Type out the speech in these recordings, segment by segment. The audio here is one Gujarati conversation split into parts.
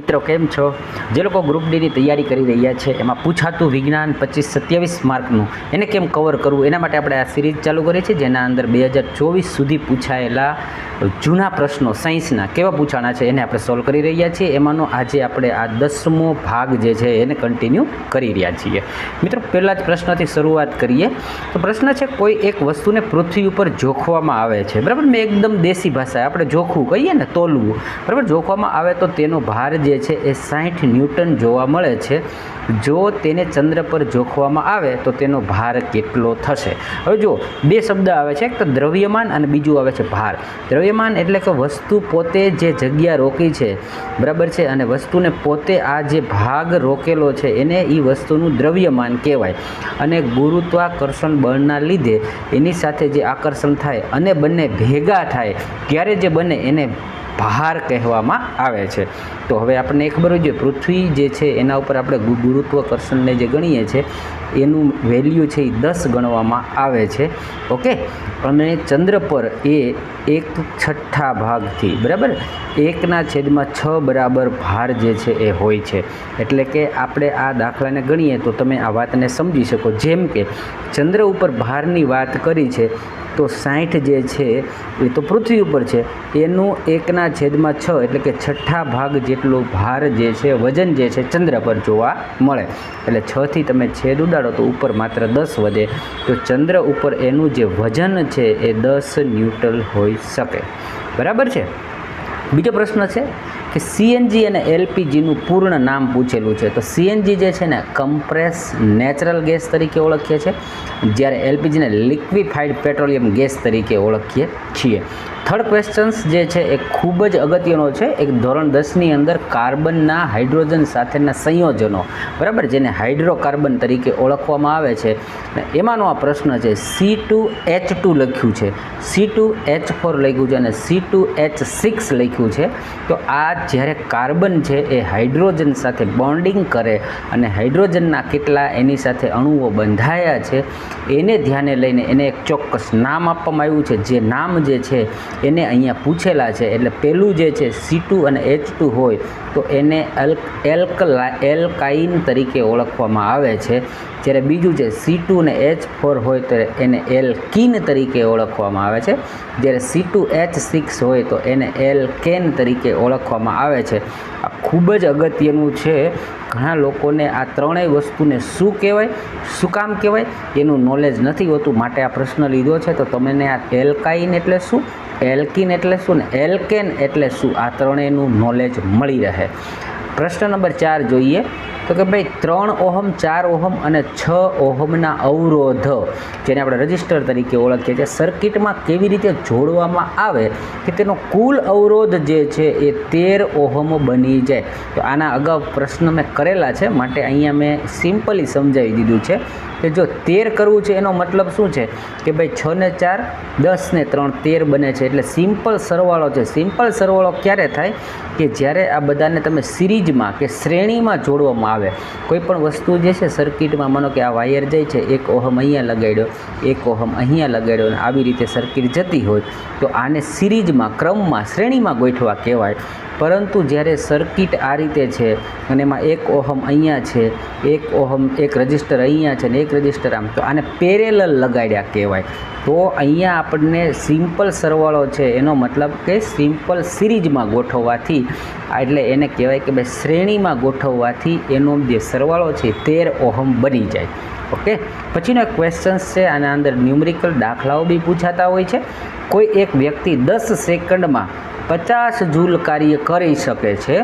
મિત્રો, કેમ છો? જે લોકો ગ્રુપ ડીની તૈયારી કરી રહ્યા છે, એમાં પૂછાતું વિજ્ઞાન પચીસ સત્યાવીસ માર્કનું, એને કેમ કવર કરવું? એના માટે આપણે આ સિરીઝ ચાલુ કરી છે જેના અંદર બે હજાર ચોવીસ સુધી પૂછાયેલા જૂના પ્રશ્નો સાયન્સના કેવા પૂછાણા છે, એને આપણે સોલ્વ કરી રહ્યા છીએ. એમાંનો આજે આપણે આ દસમો ભાગ જે છે, એને કન્ટિન્યુ કરી રહ્યા છીએ. મિત્રો, પહેલાં જ પ્રશ્નથી શરૂઆત કરીએ. તો પ્રશ્ન છે, કોઈ એક વસ્તુને પૃથ્વી ઉપર જોખવામાં આવે છે. બરાબર? મેં એકદમ દેશી ભાષા આપણે જોખવું કહીએ ને, તોલવું. બરાબર? જોખવામાં આવે તો તેનો ભાર જે છે એ સાઠ ન્યૂટન જોવા મળે છે. જો તેને ચંદ્ર પર જોખવામાં આવે તો તેનો ભાર કેટલો થશે? હવે જો બે શબ્દ આવે છે, એક તો દ્રવ્યમાન અને બીજું આવે છે ભાર. દ્રવ્યમાન એટલે કે વસ્તુ પોતે જે જગ્યા રોકી છે, બરાબર છે? અને વસ્તુને પોતે આ જે ભાગ રોકેલો છે, એને એ વસ્તુનું દ્રવ્યમાન કહેવાય. અને ગુરુત્વાકર્ષણ બળના લીધે એની સાથે જે આકર્ષણ થાય અને બંને ભેગા થાય, ત્યારે જે બને એને ભાર કહેવામાં આવે છે. તો હવે આપણને એ ખબર હોય છે પૃથ્વી જે છે એના ઉપર આપણે ગુરુત્વાકર્ષણને જે ગણીએ છીએ એનું વેલ્યુ છે એ દસ ગણવામાં આવે છે. ઓકે? અને ચંદ્ર પર એ એક છઠ્ઠા ભાગથી, બરાબર? એકના છેદમાં છ બરાબર ભાર જે છે એ હોય છે. એટલે કે આપણે આ દાખલાને ગણીએ તો તમે આ વાતને સમજી શકો. જેમ કે ચંદ્ર ઉપર ભારની વાત કરી છે તો સાઠ જે છે, એ તો પૃથ્વી ઉપર છે. એનું એકના છેદમાં છ એટલે કે છઠ્ઠા ભાગ જેટલો ભાર જે છે, વજન જે છે, ચંદ્ર પર જોવા મળે. એટલે છથી તમે છેદ ઉડાડો તો ઉપર માત્ર દસ વધે. તો ચંદ્ર ઉપર એનું જે વજન છે, એ દસ ન્યૂટન હોઈ શકે. બરાબર છે? બીજો પ્રશ્ન છે કે સીએનજી અને એલપીજીનું પૂર્ણ નામ પૂછેલું છે. તો સીએનજી જે છે ને કમ્પ્રેસ નેચરલ ગેસ તરીકે ઓળખીએ છીએ. જ્યારે એલપીજીને લિક્વિફાઈડ પેટ્રોલિયમ ગેસ તરીકે ઓળખીએ છીએ. થર્ડ ક્વેશ્ચન્સ જે છે એ ખૂબ જ અગત્યનો છે. એક ધોરણ દસની અંદર કાર્બનના હાઇડ્રોજન સાથેના સંયોજનો, બરાબર, જેને હાઇડ્રોકાર્બન તરીકે ઓળખવામાં આવે છે. એમાંનો આ પ્રશ્ન છે સી ટુ એચ ટુ લખ્યું છે. સી ટુ એચ ફોર લખ્યું છે અને સી ટુ એચ સિક્સ લખ્યું છે. તો આ જ્યારે કાર્બન છે એ હાઇડ્રોજન સાથે બોન્ડિંગ કરે અને હાઇડ્રોજનના કેટલા એની સાથે અણુઓ બંધાયા છે, એને ધ્યાને લઈને એને એક ચોક્કસ નામ આપવામાં આવ્યું છે. જે નામ જે છે એને અહીંયા પૂછેલા છે. એટલે પહેલું જે છે સી અને એચ હોય, તો એને એલ એલ્કલા, એલ્કાઇન તરીકે ઓળખવામાં આવે છે. જ્યારે બીજું છે સી ને એચ ફોર હોય, તો એને એલ્કીન તરીકે ઓળખવામાં આવે છે. જ્યારે સી એચ સિક્સ હોય, તો એને એલકેન તરીકે ઓળખવામાં આવે છે. ખૂબ જ અગત્યનું છે. ઘણા લોકોને આ ત્રણેય વસ્તુને શું કહેવાય, શું કામ કહેવાય, એનું નોલેજ નથી હોતું. માટે આ પ્રશ્ન લીધો છે, તો તમને આ એલ્કાઇન એટલે શું એલ્કિન એટલે શું ને એલ્કેન એટલે શું? આ ત્રણેયનું નોલેજ મળી રહે. પ્રશ્ન નંબર ચાર જોઈએ તો કે ભાઈ ત્રણ ઓહમ, ચાર ઓહમ અને છ ઓહમના અવરોધ, જેને આપણે રજિસ્ટર તરીકે ઓળખીએ છીએ, સર્કિટમાં કેવી રીતે જોડવામાં આવે કે તેનો કુલ અવરોધ જે છે એ તેર ઓહમ બની જાય? તો આના અગાઉ પ્રશ્ન મેં કરેલા છે, માટે અહીંયા મેં સિમ્પલી સમજાવી દીધું છે. કે જો તેર કરવું છે એનો મતલબ શું છે? કે ભાઈ છ ને ચાર, દસ ને ત્રણ, તેર બને છે. એટલે સિમ્પલ સરવાળો છે. સિમ્પલ સરવાળો ક્યારે થાય? કે જ્યારે આ બધાને તમે સિરીજમાં કે શ્રેણીમાં જોડવામાં આવે. કોઈ પણ વસ્તુ જે છે સર્કિટમાં માનો કે આ વાયર જાય છે, એક ઓહમ અહીંયા લગાડ્યો, એક ઓહમ અહીંયા લગાડ્યો અને આવી રીતે સર્કિટ જતી હોય, તો આને સિરીજમાં ક્રમમાં, શ્રેણીમાં ગોઠવા કહેવાય. પરંતુ જ્યારે સર્કિટ આ રીતે છે અને એમાં એક ઓહમ અહીંયા છે, એક ઓહમ, એક રજિસ્ટર અહીંયા છે ને એક આમ તો આને પેરેલલ લગાડ્યા કહેવાય. તો અહીંયા આપણને સિમ્પલ સરવાળો છે, એનો મતલબ કે સિમ્પલ સિરીઝમાં ગોઠવવાથી એટલે એને કહેવાય કે ભાઈ શ્રેણીમાં ગોઠવવાથી એનો જે સરવાળો છે, તેર ઓહમ બની જાય. ઓકે? પછીનો ક્વેશ્ચન્સ છે, આના અંદર ન્યુમરિકલ દાખલાઓ બી પૂછાતા હોય છે. કોઈ એક વ્યક્તિ દસ સેકન્ડમાં પચાસ જૂલ કાર્ય કરી શકે છે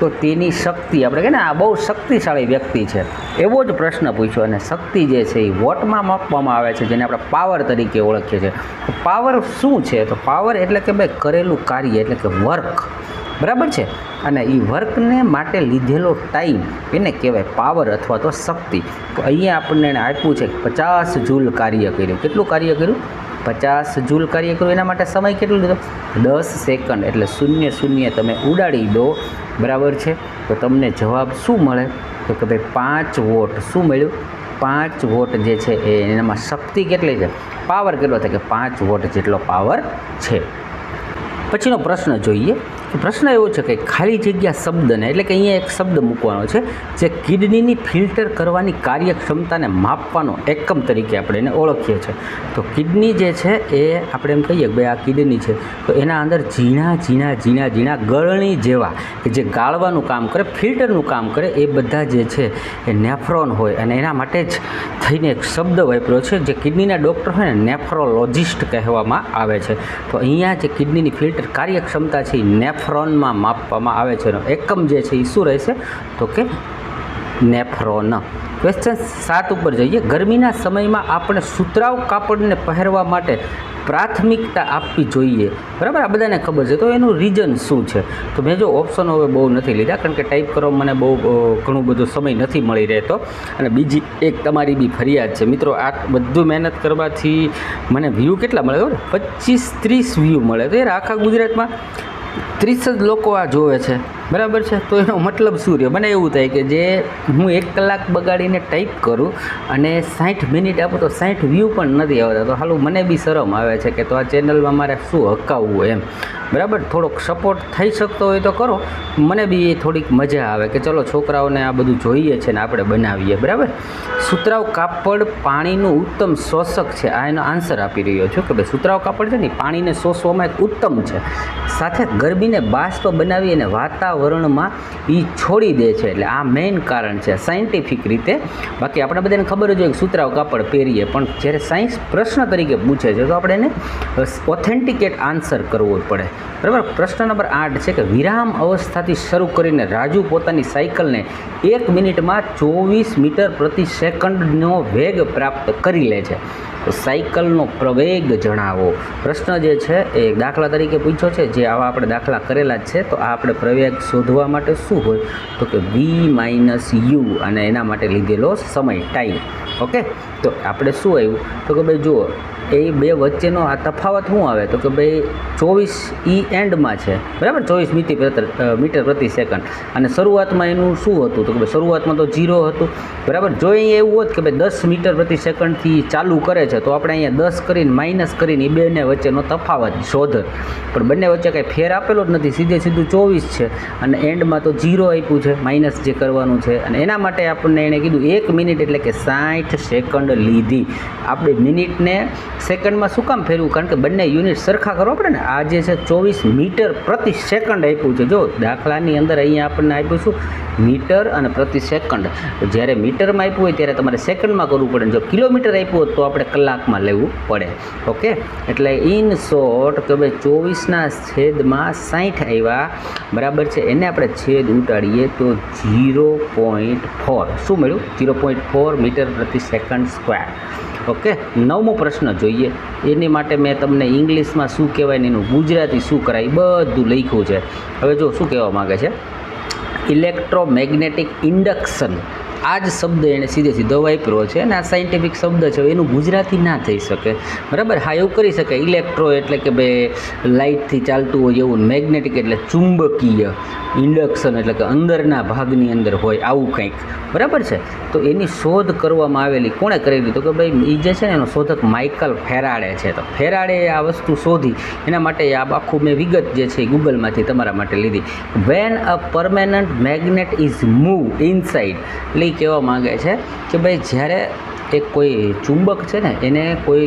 તો તેની શક્તિ, આપણે કહીએ ને, આ બહુ શક્તિશાળી વ્યક્તિ છે. એવો જ પ્રશ્ન પૂછ્યો, અને શક્તિ જે છે એ વોટમાં માપવામાં આવે છે, જેને આપણે પાવર તરીકે ઓળખીએ છીએ. તો પાવર શું છે? તો પાવર એટલે કે ભાઈ કરેલું કાર્ય, એટલે કે વર્ક. બરાબર છે? અને એ વર્કને માટે લીધેલો ટાઈમ, એને કહેવાય પાવર અથવા તો શક્તિ. તો અહીંયા આપણને આપ્યું છે પચાસ જૂલ કાર્ય કર્યું. કેટલું કાર્ય કર્યું? પચાસ જૂલ કાર્ય કર્યું એના માટે સમય કેટલો લીધો? દસ સેકન્ડ, એટલે શૂન્ય શૂન્ય તમે ઉડાડી દો, બરાબર છે? તો તમને જવાબ શું મળે? તો કે ભાઈ પાંચ વોટ. શું મળ્યું? પાંચ વોટ જે છે એ એનામાં શક્તિ કેટલી છે? પાવર કેટલો થાય? કે પાંચ વોટ જેટલો પાવર છે. પછીનો પ્રશ્ન જોઈએ. પ્રશ્ન એવો છે કે ખાલી જગ્યા શબ્દને એટલે કે અહીંયા એક શબ્દ મૂકવાનો છે જે કિડનીની ફિલ્ટર કરવાની કાર્યક્ષમતાને માપવાનો એકમ તરીકે આપણે એને ઓળખીએ છીએ. તો કિડની જે છે એ આપણે એમ કહીએ કે ભાઈ આ કિડની છે. તો એના અંદર ઝીણા ઝીણા ઝીણા ઝીણા ગળણી જેવા કે જે ગાળવાનું કામ કરે, ફિલ્ટરનું કામ કરે એ બધા જે છે એ નેફ્રોન હોય અને એના માટે જ થઈને એક શબ્દ વાપર્યો છે જે કિડનીના ડૉક્ટર હોય ને નેફ્રોલોજિસ્ટ કહેવામાં આવે છે. તો અહીંયા જે કિડનીની ફિલ્ટર કાર્યક્ષમતા છે એ નેફ્રોનમાં માપવામાં આવે છે એનો એકમ જે છે એ શું રહેશે? તો કે નેફ્રોન. ક્વેશ્ચન સાત ઉપર જઈએ. ગરમીના સમયમાં આપણે સુતરાઉ કાપડને પહેરવા માટે પ્રાથમિકતા આપવી જોઈએ. બરાબર? આ બધાને ખબર છે. તો એનું રીઝન શું છે? તો મેં જો ઓપ્શનો હવે બહુ નથી લીધા, કારણ કે ટાઈપ કરવા મને બહુ ઘણું બધો સમય નથી મળી રહેતો. અને બીજી એક તમારી બી ફરિયાદ છે. મિત્રો, આ બધું મહેનત કરવાથી મને વ્યૂ કેટલા મળે? ખબર? પચીસ ત્રીસ વ્યૂ મળે. તો યાર આખા ગુજરાતમાં ત્રીસ જ લોકો આ જોવે છે. બરાબર છે? તો એનો મતલબ શું રહ્યો? મને એવું થાય કે જે હું એક કલાક બગાડીને ટાઈપ કરું અને સાઠ મિનિટ આપું તો સાઠ વ્યૂ પણ નથી આવતા. તો હાલું મને બી શરમ આવે છે કે તો આ ચેનલમાં મારે શું હકાવવું એમ. બરાબર? થોડોક સપોર્ટ થઈ શકતો હોય તો કરો. મને બી એ થોડીક મજા આવે કે ચલો છોકરાઓને આ બધું જોઈએ છે ને આપણે બનાવીએ, બરાબર? સુતરાવ કાપડ પાણીનું ઉત્તમ શોષક છે. આ એનો આન્સર આપી રહ્યો છું કે ભાઈ સુતરાવ કાપડ છે ને પાણીને શોષવામાં એક ઉત્તમ છે. સાથે ગરમીને બાષ્પ બનાવી અને વાતાવરણમાં એ છોડી દે છે. એટલે આ મેઇન કારણ છે. સાયન્ટિફિક રીતે. બાકી આપણે બધાને ખબર જ હોય કે સુતરાવ કાપડ પહેરીએ, પણ જ્યારે સાયન્સ પ્રશ્ન તરીકે પૂછે છે, તો આપણે એને ઓથેન્ટિકેટ આન્સર કરવો પડે. બરાબર? પ્રશ્ન નંબર આઠ છે કે વિરામ અવસ્થાથી શરૂ કરીને રાજુ પોતાની સાયકલને એક મિનિટમાં ચોવીસ મીટર પ્રતિ સેકન્ડનો વેગ પ્રાપ્ત કરી લે છે. તો સાયકલનો પ્રવેગ જણાવો. પ્રશ્ન જે છે એ દાખલા તરીકે પૂછ્યો છે. જે આવા આપણે દાખલા કરેલા જ છે. તો આ આપણે પ્રવેગ શોધવા માટે શું હોય? તો કે વી માઇનસ યુ અને એના માટે લીધેલો સમય ટાઈમ ઓકે તો આપણે શું આવ્યું? તો કે ભાઈ જુઓ, એ બે વચ્ચેનો આ તફાવત શું આવે? તો કે ભાઈ ચોવીસ ઈ એન્ડમાં છે. બરાબર? ચોવીસ મિતિ મીટર પ્રતિ સેકન્ડ. અને શરૂઆતમાં એનું શું હતું? તો કે ભાઈ શરૂઆતમાં તો જીરો હતું. બરાબર? જો અહીંયા એવું હોત કે ભાઈ દસ મીટર પ્રતિ સેકન્ડથી ચાલુ કરે છે તો આપણે અહીંયા દસ કરીને, માઇનસ કરીને એ બેને વચ્ચેનો તફાવત શોધ. પણ બંને વચ્ચે કાંઈ ફેર આપેલો જ નથી, સીધે સીધું ચોવીસ છે. અને એન્ડમાં તો જીરો આપ્યું છે, માઇનસ જે કરવાનું છે. અને એના માટે આપણને એણે કીધું, એક મિનિટ એટલે કે સાઠ સેકન્ડ લીધી. આપણે મિનિટને સેકન્ડમાં શું કામ ફેરવું? કારણ કે બંને યુનિટ સરખા કરો આપણે ને. આ જે છે, ચોવીસ મીટર પ્રતિ સેકન્ડ આપ્યું છે. જો દાખલાની અંદર અહીંયા આપણને આપ્યું શું? મીટર અને પ્રતિ સેકન્ડ. જ્યારે મીટરમાં આપ્યું હોય, ત્યારે તમારે સેકન્ડમાં કરવું પડે. જો કિલોમીટર આપ્યું હોત, તો આપણે કલાકમાં લેવું પડે. ઓકે? એટલે ઇન શોર્ટ કે ભાઈ ચોવીસના છેદમાં સાઠ આવ્યા, બરાબર છે? એને આપણે છેદ ઉટાડીએ તો જીરો પોઈન્ટ ફોર શું મળ્યું? જીરો પોઈન્ટ ફોર મીટર પ્રતિ સેકન્ડ સ્ક્વેર ઓકે? નવમો પ્રશ્ન જોઈએ. એની માટે મેં તમને ઇંગ્લિશમાં શું કહેવાય ને એનું ગુજરાતી શું કરાય બધું લખ્યું છે. હવે જો શું કહેવા માગે છે? Electromagnetic induction. આ જ શબ્દ એણે સીધે સીધો વાપર્યો છે અને આ સાયન્ટિફિક શબ્દ છે એનું ગુજરાતી ના થઈ શકે. બરાબર? હા, એવું કરી શકે ઇલેક્ટ્રો એટલે કે ભાઈ લાઇટથી ચાલતું હોય એવું મેગ્નેટિક એટલે ચુંબકીય ઇન્ડક્શન એટલે કે અંદરના ભાગની અંદર હોય આવું કંઈક. બરાબર છે? તો એની શોધ કરવામાં આવેલી કોણે કરેલી? તો કે ભાઈ એ જે છે ને એનો શોધક માઇકલ ફેરાડે છે. તો ફેરાડે આ વસ્તુ શોધી. એના માટે આ આખું મેં વિગત જે છે એ ગૂગલમાંથી તમારા માટે લીધી. When a permanent magnet is move inside એટલે એ કહેવા માગે છે કે ભાઈ જ્યારે એક કોઈ ચુંબક છે ને, એને કોઈ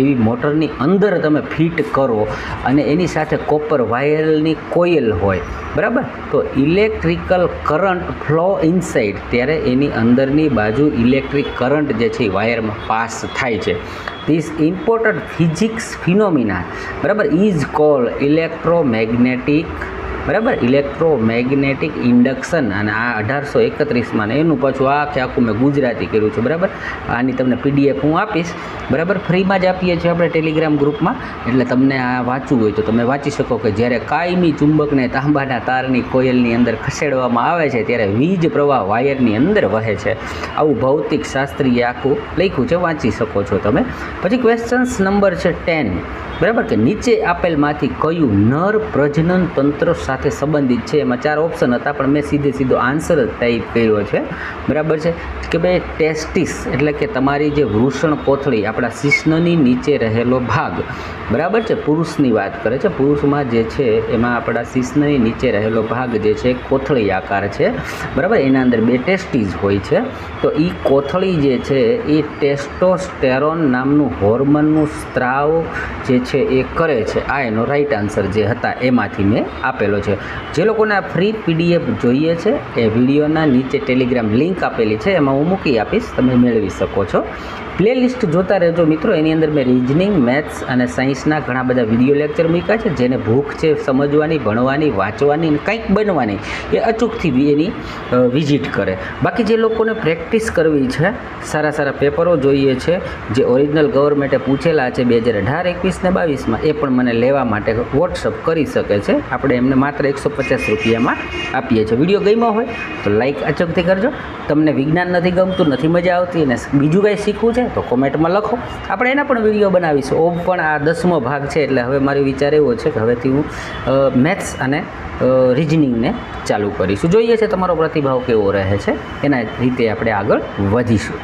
એવી મોટરની અંદર તમે ફિટ કરો અને એની સાથે કોપર વાયરની કોયલ હોય, બરાબર? તો ઇલેક્ટ્રિકલ કરંટ ફ્લો ઇનસાઇડ ત્યારે એની અંદરની બાજુ ઇલેક્ટ્રિક કરંટ જે છે એ વાયરમાં પાસ થાય છે. ધીસ ઇમ્પોર્ટન્ટ ફિઝિક્સ ફિનોમિના બરાબર? ઇઝ કોલ ઇલેક્ટ્રોમેગ્નેટિક બરાબર? ઇલેક્ટ્રોમેગ્નેટિક ઇન્ડક્શન અને આ અઢારસો એકત્રીસમાં ને એનું પાછું આખે આખું મેં ગુજરાતી કર્યું છે, બરાબર? આની તમને પીડીએફ હું આપીશ, બરાબર? ફ્રીમાં જ આપીએ છીએ આપણે ટેલિગ્રામ ગ્રુપમાં, એટલે તમને આ વાંચવું હોય તો તમે વાંચી શકો કે જ્યારે કાયમી ચુંબકને તાંબાના તારની કોયલની અંદર ખસેડવામાં આવે છે, ત્યારે વીજ પ્રવાહ વાયરની અંદર વહે છે. આવું ભૌતિક શાસ્ત્રીએ આખું લખ્યું છે, વાંચી શકો છો તમે. પછી ક્વેશ્ચન્સ નંબર છે ટેન બરાબર કે નીચે આપેલમાંથી કયું નર પ્રજનન તંત્ર સાથે સંબંધિત છે? એમાં ચાર ઓપ્શન હતા, પણ મેં સીધે સીધો આન્સર જ ટાઈપ કર્યો છે. બરાબર છે? કે ભાઈ ટેસ્ટિસ એટલે કે તમારી જે વૃષણ કોથળી, આપણા શિષ્ણની નીચે રહેલો ભાગ બરાબર છે? પુરુષની વાત કરે છે. પુરુષમાં જે છે, એમાં આપણા શિશ્નની નીચે રહેલો ભાગ જે છે, કોથળી આકાર છે. બરાબર? એના અંદર બે ટેસ્ટીઝ હોય છે. તો એ કોથળી જે છે, એ ટેસ્ટોસ્ટેરોન નામનું હોર્મોનનું સ્ત્રાવ જે છે, એ કરે છે. આ એનો રાઈટ આન્સર જે હતા, એમાંથી મેં આપેલો છે. જે લોકોને આ ફ્રી પીડીએફ જોઈએ છે, એ વિડીયોના નીચે ટેલિગ્રામ લિંક આપેલી છે. એમાં હું મૂકી આપીશ. તમે મેળવી શકો છો. પ્લેલિસ્ટ જોતા રહેજો મિત્રો. એની અંદર મેં રિઝનિંગ મેથ્સ અને સાયન્સના ઘણા બધા વીડિયો લેક્ચર મૂક્યા છે, જેને ભૂખ છે, સમજવાની, ભણવાની, વાંચવાની અને કંઈક બનવાની એ અચૂકથી એની વિઝિટ કરે. બાકી જે લોકોને પ્રેક્ટિસ કરવી છે, સારા સારા પેપરો જોઈએ છે, જે ઓરિજિનલ ગવર્મેન્ટે પૂછેલા છે બે હજાર અઢાર, એકવીસ ને બાવીસમાં, એ પણ મને લેવા માટે વોટ્સઅપ કરી શકે છે. આપણે એમને માત્ર એકસો પચાસ રૂપિયામાં આપીએ છીએ. વીડિયો ગમ્યો હોય તો લાઇક અચૂકથી કરજો. તમને વિજ્ઞાન નથી ગમતું, નથી મજા આવતી અને બીજું કાંઈ શીખવું છે તો કોમેન્ટમાં લખો. આપણે એના પણ વીડિયો બનાવીશું. ઓમ પણ આ દસમો ભાગ છે, એટલે હવે મારો વિચાર એવો છે કે હવેથી હું મેથ્સ અને રિઝનિંગને ચાલુ કરીશું. જોઈએ છે તમારો પ્રતિભાવ કેવો રહે છે. એના રીતે આપણે આગળ વધીશું.